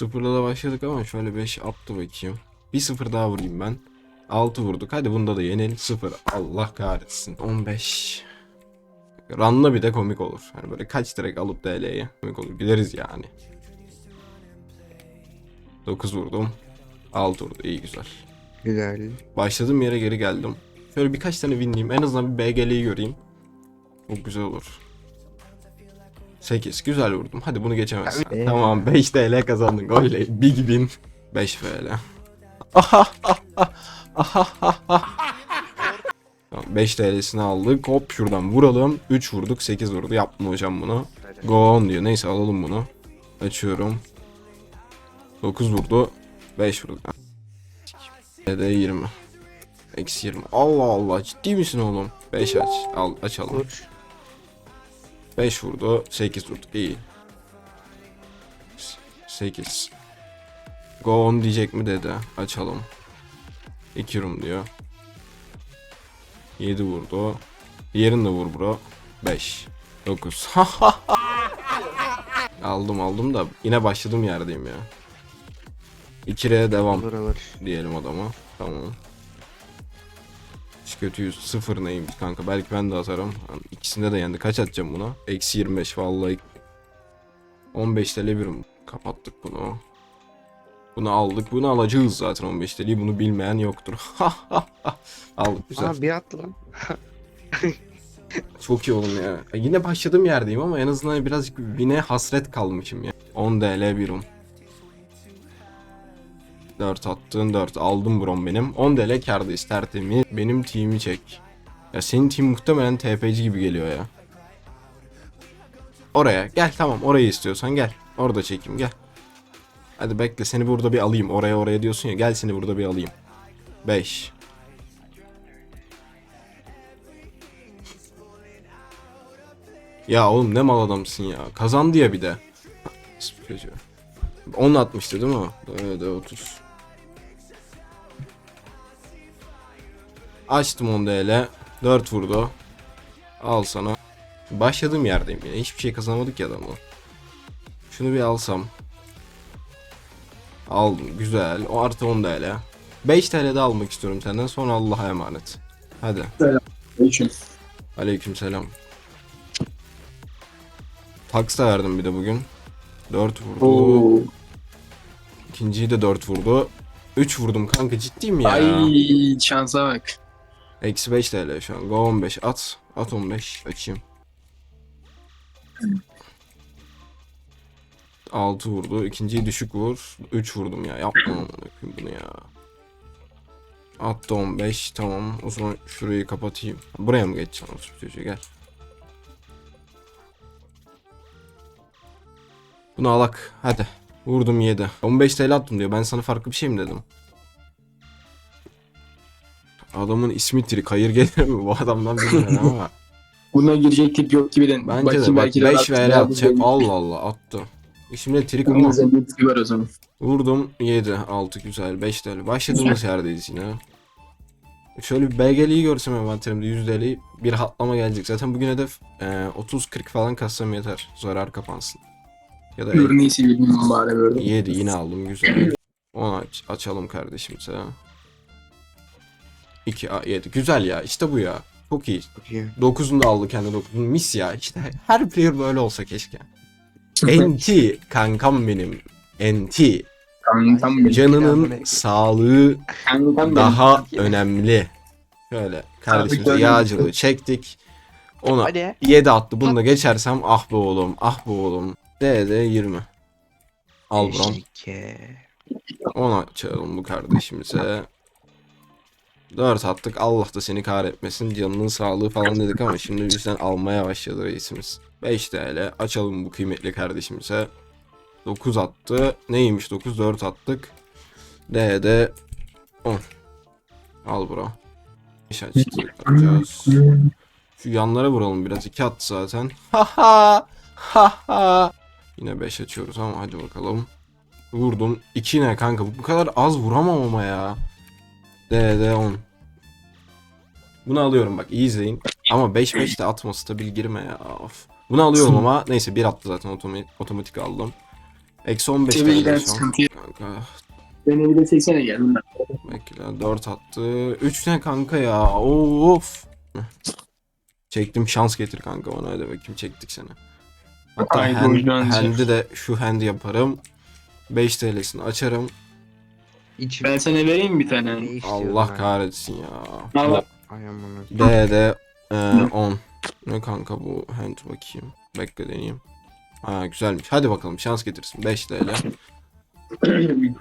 Sıfırla da başladık ama şöyle 5 attı bakayım. Bir sıfır daha vurayım ben. 6 vurduk. Hadi bunda da yenelim. 0. Allah kahretsin. 15. Ranla bir de komik olur. Hani böyle kaç direkt alıp DL'ye komik olur. Gideriz yani. 9 vurdum. 6 vurdu. İyi güzel. Güzel. Başladığım yere geri geldim. Şöyle birkaç tane winleyeyim. En azından bir BGL'yi göreyim. Çok güzel olur. 8. Güzel vurdum. Hadi bunu geçemezsin. Tabii. Tamam 5 TL kazandın. Oley. Big win. 5 FL. Aha, aha, aha, aha. Tamam 5 TL'sini aldık. Hop şuradan vuralım. 3 vurduk. 8 vurdu. Yaptım hocam bunu. Go on diyor. Neyse alalım bunu. Açıyorum. 9 vurdu. 5 vurdu. TD 20. Eksi 20. Allah Allah ciddi misin oğlum? 5 aç. Al açalım. 5 vurdu. 8 vurdu. İyi. 8. Go on diyecek mi dedi. Açalım. 2 rum diyor. 7 vurdu. Diğerini de vur bro. 5. 9. aldım aldım da yine başladığım yerdeyim ya. 2'ye devam diyelim adama. Tamam. Hiç kötüyüz. Sıfır neymiş kanka. Belki ben de atarım. Yani ikisinde de yendi. Kaç atacağım buna? Eksi 25 vallahi. 15 TL birim. Kapattık bunu. Bunu aldık. Bunu alacağız zaten 15 TL'yi. Bunu bilmeyen yoktur. aldık güzel. Aa bir at lan. Çok iyi oğlum ya. E, Yine başladığım yerdeyim ama en azından birazcık bine hasret kalmışım ya. 10 TL birim. 4 attın 4 aldım brom benim. 10 TL kardayız tertemiz. Benim team'i çek. Ya senin team muhtemelen TPC gibi geliyor ya. Oraya gel tamam orayı istiyorsan gel. Orada çekeyim gel. Hadi bekle seni burada bir alayım. Oraya oraya diyorsun ya gel seni burada bir alayım. 5. Ya oğlum ne mal adamsın ya. Kazandı ya bir de. 10 atmıştı değil mi? Evet 30. Açtım 10 DL. 4 vurdu. Al sana. Başladığım yerdeyim yine. Hiçbir şey kazanamadık ya adamla. Şunu bir alsam. Aldım. Güzel. O artı 10 TL. 5 TL de almak istiyorum senden. Sonra Allah'a emanet. Hadi. Üçün. Aleyküm selam. Tax da verdim bir de bugün. 4 vurdu. Oo. İkinciyi de 4 vurdu. 3 vurdum kanka ciddiyim ya. Ay şansa bak. Eksi 5 TL şu an. Go 15 at. At 15 açayım. 6 vurdu. İkinciyi düşük vur. 3 vurdum ya. Yapma bunu ya. Attı 15. Tamam. O zaman şurayı kapatayım. Buraya mı geçeceğim çocuğu gel. Bunu alak. Hadi. Vurdum 7. 15 TL attım diyor. Ben sana farklı bir şey mi dedim? Adamın ismi trik. Hayır gelir mi bu adamdan bilmiyorum ama. Buna girecek tip yok gibi de. Bence Bakayım de bak belki 5 de VL atacak. Allah Allah attı. İsminde trik ama var o zaman. vurdum 7 6 güzel 5 TL. Başladığımız yerdeyiz yine. Şöyle bir BGL'yi görsem envanterimde 100 TL bir hatlama gelecek. Zaten bugün hedef e, 30-40 falan kassam yeter. Zarar kapansın. Ya da bilmiyorum bari böyle. 7 yine aldım güzel. 10 aç, açalım kardeşimize. 2 7 güzel ya işte bu ya. Çok iyi. Çok iyi. 9'unu da aldı kendi 9'unu. Mis ya. İşte her player böyle olsa keşke. NT kankam benim. NT. Kankam benim. Canının sağlığı Kankam benim. daha önemli. Şöyle kardeşimize Sağlık yağcılığı çektik. Ona Hadi. 7 attı. Bunu da geçersem ah be oğlum ah be oğlum. DD 20. Al. Eşike. 10 açalım bu kardeşimize. 4 attık. Allah da seni kahretmesin. Canının sağlığı falan dedik ama şimdi bizden almaya başladı reisimiz. 5 TL. Açalım bu kıymetli kardeşimize. 9 attı. Neymiş 9? 4 attık. D'de 10. Al bro. 5 açtık. Atacağız. Şu yanlara vuralım biraz. 2 attı zaten. Ha ha. Ha ha. Yine 5 açıyoruz ama hadi bakalım. Vurdum. 2 ne kanka? Bu kadar az vuramam ama ya. DD 10. Bunu alıyorum bak iyi izleyin. Ama 5 5 de atma stabil girme ya. Of. Bunu alıyorum ama neyse bir attı zaten otomatik, otomatik aldım. Eksi 15 Tabii ki TL de şu an. sıkıntı yok. Kanka Beni bir de 80'e geldim ben. bekle 4 attı. 3 ne kanka ya of. Çektim şans getir kanka bana hadi bakayım çektik seni. Hatta hand, hand'i de şu hand yaparım. 5 TL'sini açarım. İç Ben sana vereyim bir tane. Ne istiyorsun Allah kahretsin ya. Allah. Ay amına. D'de e, 10. Ne kanka bu hand bakayım. Bekle deneyeyim. Ha güzelmiş. Hadi bakalım şans getirsin. 5 TL.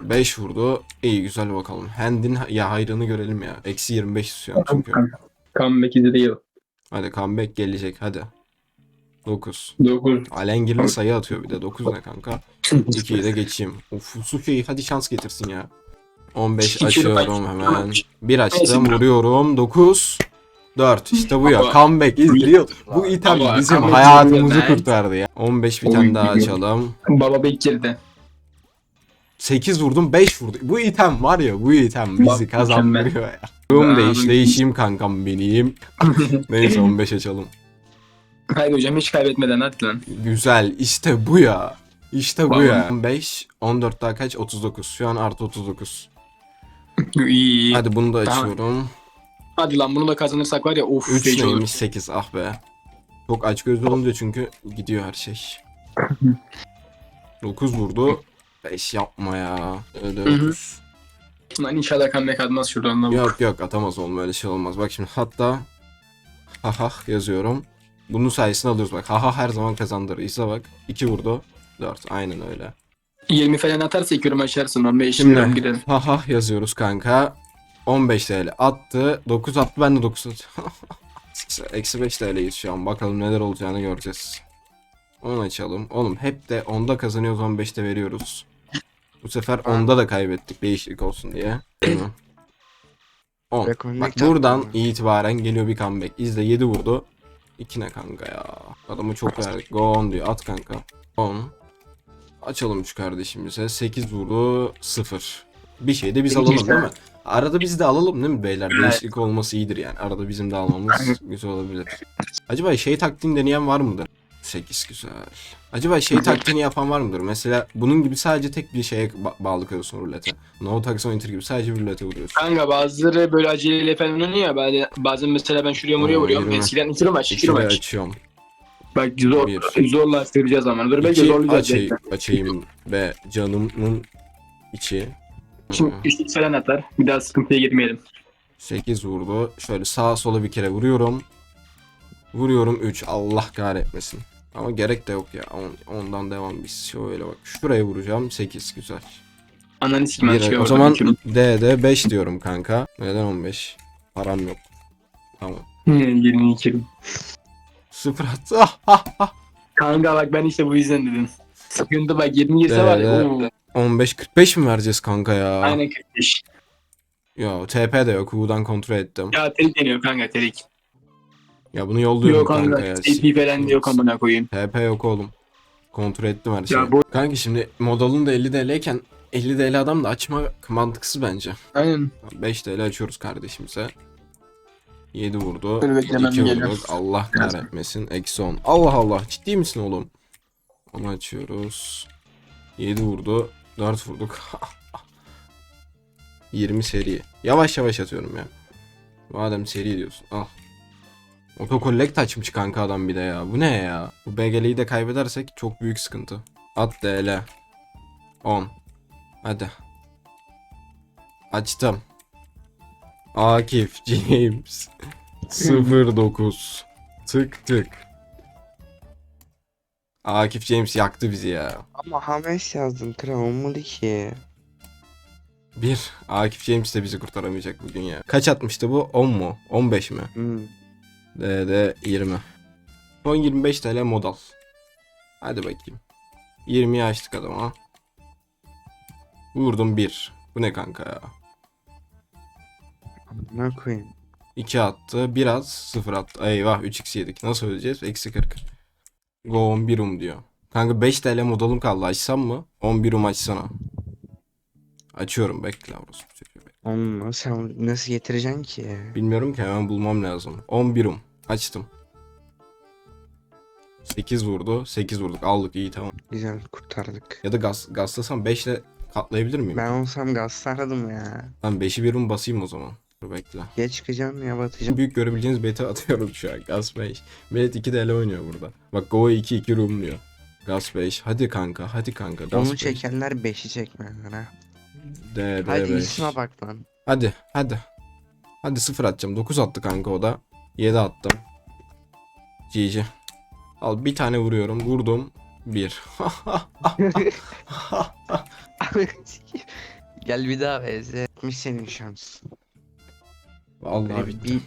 5 vurdu. İyi güzel bakalım. Hand'in ya hayrını görelim ya. Eksi 25 istiyorum çünkü. Comeback izliyor. Hadi comeback gelecek hadi. 9. 9. Alengirli sayı atıyor bir de 9 ne kanka. 2'yi de geçeyim. Of Sufi'yi hadi şans getirsin ya. 15 İki açıyorum hemen. Bir açtım Neyse. vuruyorum 9. 4 işte bu ya comeback izliyor. Bu item bizim hayatımızı kurtardı ya. 15 bir tane daha açalım. Baba Bekir'de. 8 vurdum 5 vurdu. Bu item var ya bu item bizi kazandırıyor ya. Durum değiş değişeyim kankam benim. Neyse 15 açalım. Haydi hocam hiç kaybetmeden hadi lan. Güzel işte bu ya. İşte bu ya. 5, 14 daha kaç? 39. Şu an artı 39. İyi iyi. Hadi. Hadi bunu da Tamam. açıyorum. lan bunu da kazanırsak var ya of 3 feci olur. neymiş 8 ah be. Çok aç gözlü olunca çünkü gidiyor her şey. 9 vurdu. 5 yapma ya. Öyle Hı hı. 9. Lan inşallah comeback atmaz şuradan da. Yok yok atamaz oğlum öyle şey olmaz. Bak şimdi hatta haha yazıyorum. Bunun sayesinde alıyoruz bak. Haha her zaman kazandırır. İsa bak. 2 vurdu. 4 aynen öyle. 20 falan atarsa 2 yorum açarsın 15 Şimdi yorum gidelim. haha yazıyoruz kanka. 15 TL attı. 9 attı ben de 9 attım. Eksi 5 TL'yiz şu an. Bakalım neler olacağını göreceğiz. Onu açalım. Oğlum hep de 10'da kazanıyoruz 15'te veriyoruz. Bu sefer 10'da da kaybettik değişiklik olsun diye. Değil mi? 10. Rekomendik Bak buradan itibaren geliyor bir comeback. İzle 7 vurdu. 2 ne kanka ya. Adamı çok verdik. Go on diyor. At kanka. 10. Açalım şu kardeşimize. 8 vurdu. 0. Bir şey de biz alalım değil mi? Arada biz de alalım değil mi beyler? Değişiklik olması iyidir yani. Arada bizim de almamız güzel olabilir. Acaba şey taktiğini deneyen var mıdır? 8 güzel. Acaba şey taktiğini yapan var mıdır? Mesela bunun gibi sadece tek bir şeye ba- bağlı kalıyorsun rulete. No Taxon Enter gibi sadece bir rulete vuruyorsun. Kanka bazıları böyle aceleyle falan oynuyor ya bazen, bazen mesela ben şuraya Oo, vuruyorum. yirmi. Eskiden 2 maç 2 İkili maç. açıyorum. Bak zor, Bir. zorlaştıracağız ama. Dur belki İki zorlayacağız. açayım, açayım ve canımın içi. Şimdi üçlük falan atar. Bir daha sıkıntıya girmeyelim. 8 vurdu. Şöyle sağa sola bir kere vuruyorum. Vuruyorum 3. Allah kahretmesin. Ama gerek de yok ya. On- Ondan devam biz. Şöyle bak. Şuraya vuracağım. 8 güzel. Ananı sikim Bir- açıyor. o zaman. D'de 5 diyorum kanka. Neden 15? Param yok. Tamam. Hı, 22. 0 attı. Ah, ah, ah. Kanka bak ben işte bu yüzden dedim. Sıkıntı bak 20 girse var ya. Evet. oo. 15 45 mi vereceğiz kanka ya? Aynen 45. Ya TP de yok. U'dan kontrol ettim. Ya terik deniyor kanka terik. Ya bunu yolluyorum Yok kanka, kanka. ya. TP falan da yok amına koyayım. TP yok oğlum. Kontrol ettim her şeyi. Ya bu- Kanka şimdi modalın da 50 TL'yken 50 TL adam da açmak mantıksız bence. Aynen. 5 TL açıyoruz kardeşimize. 7 vurdu. Dur beklemem 2 geliyor. vurduk. Allah kahretmesin. Eksi 10. Allah Allah. Ciddi misin oğlum? Onu açıyoruz. 7 vurdu. 4 vurduk. 20 seri. Yavaş yavaş atıyorum ya. Madem seri diyorsun. Al. Auto collect açmış kanka adam bir de ya. Bu ne ya? Bu BGL'yi de kaybedersek çok büyük sıkıntı. At DL. 10. Hadi. Açtım. Akif James 09 Tık tık Akif James yaktı bizi ya. Ama Hames yazdın kral olmadı ki. Bir Akif James de bizi kurtaramayacak bugün ya. Kaç atmıştı bu? 10 mu? 15 mi? Hmm. D'de 20. Son 25 TL modal. Hadi bakayım. 20'yi açtık adama. Vurdum 1. Bu ne kanka ya? Ne koyayım? 2 attı. Biraz 0 attı. Eyvah 3x yedik. Nasıl ödeyeceğiz? Eksi 40. Go 11 um diyor. Kanka 5 TL modalım kaldı. Açsam mı? 11 um açsana. Açıyorum. Bekle orası. Oğlum sen nasıl getireceksin ki? Bilmiyorum ki hemen bulmam lazım. 11 um. Açtım. 8 vurdu. 8 vurduk. Aldık iyi tamam. Güzel kurtardık. Ya da gaz gazlasam 5 ile katlayabilir miyim? Ben olsam gazlardım ya. Ben 5'i bir mi basayım o zaman? Dur bekle. Ya çıkacağım ya batacağım. Büyük görebileceğiniz beti atıyorum şu an. Gaz 5. Millet 2 DL oynuyor burada. Bak Go 2 2 room diyor. Gaz 5. Hadi kanka hadi kanka. Gaz Onu 5. çekenler 5'i çekmeyenler ha. D, D Hadi 5. isme bak lan. Hadi hadi. Hadi 0 atacağım. 9 attı kanka o da. 7 attım. GG. Al bir tane vuruyorum. Vurdum. 1. Gel bir daha vs. Etmiş senin şans. Allah Böyle bitti.